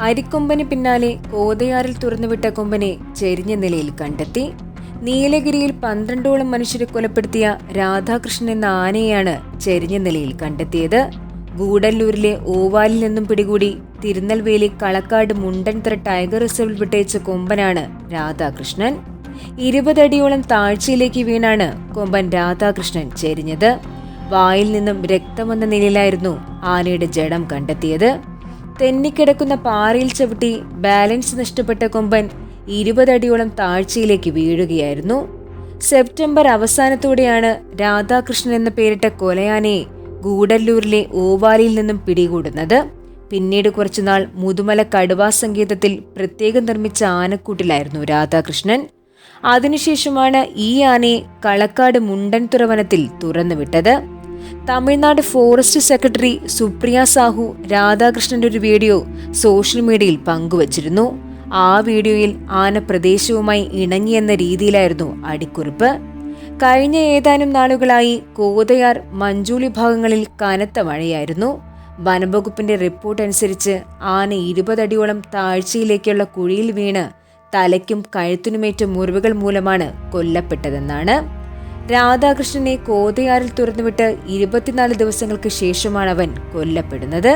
അരിക്കൊമ്പന് പിന്നാലെ കോതയാറിൽ തുറന്നുവിട്ട കൊമ്പനെ ചെരിഞ്ഞ നിലയിൽ കണ്ടെത്തി. നീലഗിരിയിൽ പന്ത്രണ്ടോളം മനുഷ്യരെ കൊലപ്പെടുത്തിയ രാധാകൃഷ്ണൻ എന്ന ആനയെയാണ് ചെരിഞ്ഞ നിലയിൽ കണ്ടെത്തിയത്. ഗൂഡല്ലൂരിലെ ഓവാലിൽ നിന്നും പിടികൂടി തിരുനെൽവേലി കളക്കാട് മുണ്ടൻതറ ടൈഗർ റിസർവിൽ വിട്ടയച്ച കൊമ്പനാണ് രാധാകൃഷ്ണൻ. ഇരുപതടിയോളം താഴ്ചയിലേക്ക് വീണാണ് കൊമ്പൻ രാധാകൃഷ്ണൻ ചെരിഞ്ഞത്. വായിൽ നിന്നും രക്തം വന്ന നിലയിലായിരുന്നു ആനയുടെ ജഡം കണ്ടെത്തിയത്. തെന്നിക്കിടക്കുന്ന പാറയിൽ ചവിട്ടി ബാലൻസ് നഷ്ടപ്പെട്ട കൊമ്പൻ ഇരുപതടിയോളം താഴ്ചയിലേക്ക് വീഴുകയായിരുന്നു. സെപ്റ്റംബർ അവസാനത്തോടെയാണ് രാധാകൃഷ്ണൻ എന്ന പേരിട്ട കൊലയാനയെ ഗൂഡല്ലൂരിലെ ഓവാലിയിൽ നിന്നും പിടികൂടുന്നത്. പിന്നീട് കുറച്ചുനാൾ മുതുമല കടുവാ സങ്കേതത്തിൽ പ്രത്യേകം നിർമ്മിച്ച ആനക്കൂട്ടിലായിരുന്നു രാധാകൃഷ്ണൻ. അതിനുശേഷമാണ് ഈ ആനയെ കളക്കാട് മുണ്ടൻ തുറവനത്തിൽ തുറന്നുവിട്ടത്. തമിഴ്നാട് ഫോറസ്റ്റ് സെക്രട്ടറി സുപ്രിയ സാഹു രാധാകൃഷ്ണന്റെ ഒരു വീഡിയോ സോഷ്യൽ മീഡിയയിൽ പങ്കുവച്ചിരുന്നു. ആ വീഡിയോയിൽ ആന പ്രദേശവുമായി ഇണങ്ങിയെന്ന രീതിയിലായിരുന്നു അടിക്കുറിപ്പ്. കഴിഞ്ഞ ഏതാനും നാളുകളായി കോതയാർ മഞ്ചൂളി ഭാഗങ്ങളിൽ കനത്ത മഴയായിരുന്നു. വനംവകുപ്പിന്റെ റിപ്പോർട്ട് അനുസരിച്ച് ആന ഇരുപതടിയോളം താഴ്ചയിലേക്കുള്ള കുഴിയിൽ വീണ് തലയ്ക്കും കഴുത്തിനുമേറ്റ മുറിവുകൾ മൂലമാണ് കൊല്ലപ്പെട്ടതെന്നാണ്. രാധാകൃഷ്ണനെ കോതയാറിൽ തുറന്നുവിട്ട് ഇരുപത്തിനാല് ദിവസങ്ങൾക്ക് ശേഷമാണ് അവൻ കൊല്ലപ്പെടുന്നത്.